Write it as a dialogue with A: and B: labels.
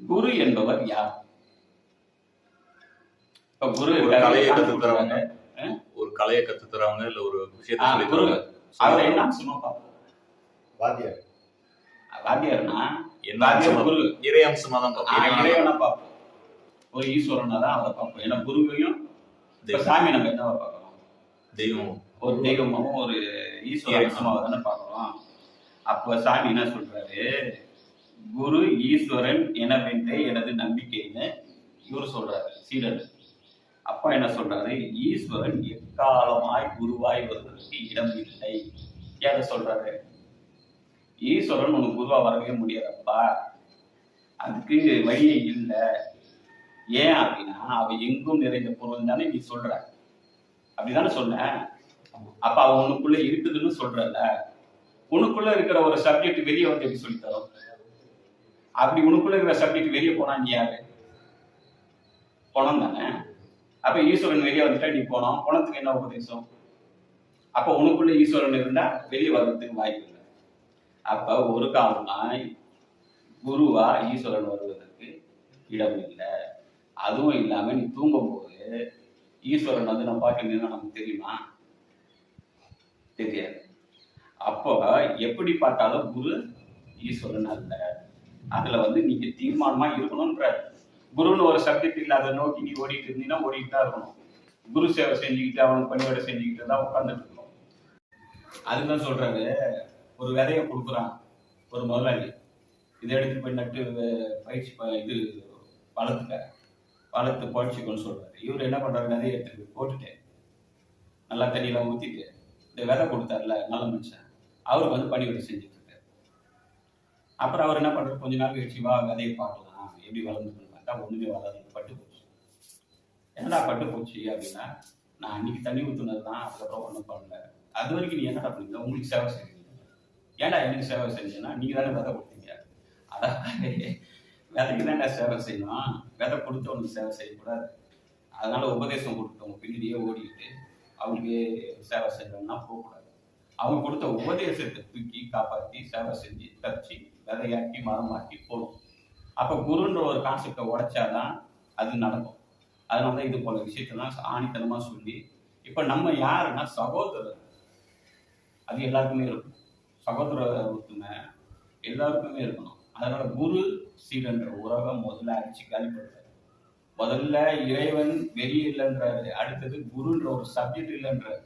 A: குரு என்பவர் யார்? குரு
B: கலையை கத்து தரவங்க. ஒரு கலையை கத்து தரவங்க இல்ல ஒரு விஷயத்தை
A: குரு.
B: தரவங்க.
A: அவர் என்ன அம்சமா பார்ப்போம்.
C: வாத்தியார்.
A: வாத்தியார்னா
B: என்ன
A: குரு.
B: இறை அம்சமா தான் பார்ப்போம். இறைவனா
A: பார்ப்போம். ஒரு ஈஸ்வரனை தான் அவரை பார்ப்போம். ஏன்னா குருவையும். சாமி நம்ம என்னவா பார்க்கறோம்?
B: தெய்வம்
A: ஒரு தெய்வமாவும் ஒரு ஈஸ்வர. அம்சமாவை தானே பார்க்கறோம். அப்ப சாமி என்ன சொல்றாரு? குரு ஈஸ்வரன் எனவென்றே எனது நம்பிக்கைன்னு இவர் சொல்றாரு சீடர். அப்பா என்ன சொல்றாரு? ஈஸ்வரன் எக்காலமாய் குருவாய் வருவதற்கு இடம் இல்லை. ஏத சொல்றாரு? ஈஸ்வரன் உனக்கு குருவா வரவே முடியாதப்பா. அதுக்கு வழியே இல்லை. ஏன் அப்படின்னா அவ எங்கும் நிறைந்த பொருள் தானே நீ சொல்ற. அப்படிதானே சொன்ன? அப்ப அவ உனக்குள்ள இருக்குதுன்னு சொல்றல உனக்குள்ள இருக்கிற ஒரு சப்ஜெக்ட் வெளியே வந்து எப்படி சொல்லித்தரும்? அப்படி உனக்குள்ள இருக்கிற சப்ஜெக்ட் வெளியே போனா நீ யாரு? பணம் தானே அப்ப ஈஸ்வரன் வெளியே வந்துட்டா நீ போனோம் பணத்துக்கு என்ன உபதேசம்? அப்ப உனக்குள்ள ஈஸ்வரன் இருந்தா வெளியே வர்றதுக்கு வாய்ப்பு இல்லை. அப்ப ஒரு காலமாய் குருவா ஈஸ்வரன் வருவதற்கு இடம் இல்லை. அதுவும் இல்லாம நீ தூங்கும்போது ஈஸ்வரன் வந்து நம்ம பார்க்கணும்னா நமக்கு தெரியுமா? தெரியாது. அப்போ எப்படி பார்த்தாலும் குரு ஈஸ்வரன் அல்ல. அதுல வந்து நீங்க தீர்மானமா இருக்கணும்ன்ற குருன்னு ஒரு சப்ஜெக்ட் இல்ல அதை நோக்கி நீ ஓடிட்டு இருந்தீங்கன்னா ஓடிட்டு தான் இருக்கணும். குரு சேவை செஞ்சுக்கிட்டு அவனுக்கு பணியோட செஞ்சுக்கிட்டு தான் உட்காந்துட்டு இருக்கணும். அதுதான் சொல்றாரு ஒரு விதையை கொடுக்குறான் ஒரு முதலாளி. இதை எடுத்து போய் நட்டு பயிற்சி ப- இது வளர்த்துக்க. வளர்த்து பழச்சிக்கோன்னு சொல்றாரு. இவர் என்ன பண்றாரு? விதையை எடுத்துட்டு போட்டுட்டு நல்லா தண்ணியெல்லாம் ஊத்திட்டு இந்த விதை கொடுத்தாருல நல்ல மனுஷன். அவருக்கு வந்து பணிவிடை செஞ்சுட்டு அப்புறம் அவர் என்ன பண்றாரு? கொஞ்ச நாள் கழிச்சு வா விதையை பார்க்கலாம். எப்படி வளர்ந்துன்னு பார்த்தா ஒன்றுமே வளராது. பட்டு போச்சு. என்னடா பட்டு போச்சு? அப்படின்னா நான் அன்னைக்கு தண்ணி ஊற்றுனது தான் அதுக்கப்புறம் ஒன்றும் பண்ணல. அது வரைக்கும் நீ என்னடா பண்ணீங்க? உங்களுக்கு சேவை செஞ்சீங்க ஏன்டா எனக்கு சேவை செஞ்சேன்னா நீங்கள் தானே விதை கொடுத்தீங்க. அதாவது விதைக்கு தான்டா சேவை செய்யணும். விதை கொடுத்தவனுக்கு சேவை செய்யக்கூடாது. அதனால உபதேசம் கொடுத்தவங்க பின்னாடியே ஓடிக்கிட்டு அவங்களுக்கு சேவை செய்யணும்னா போகக்கூடாது. அவங்க கொடுத்த உபதேசத்தை தூக்கி காப்பாற்றி சேவை செஞ்சு தச்சு விதையாக்கி மரமாக்கி போடும். அப்போ குருன்ற ஒரு கான்செப்டை உடைச்சாதான் அது நடக்கும். அதனால தான் இது போல விஷயத்தெல்லாம் ஆணித்தனமாக சொல்லி இப்போ நம்ம யாருன்னா சகோதரர். அது எல்லாருக்குமே இருக்கும். சகோதர ஒத்துமை எல்லாருக்குமே இருக்கணும். அதனால குரு சீடன்ற உறவை முதல்ல அடிச்சு காலிப்படுறாரு முதல்ல இறைவன் வெளியே இல்லைன்றாரு அடுத்தது குருன்ற ஒரு சப்ஜெக்ட் இல்லைன்றாரு.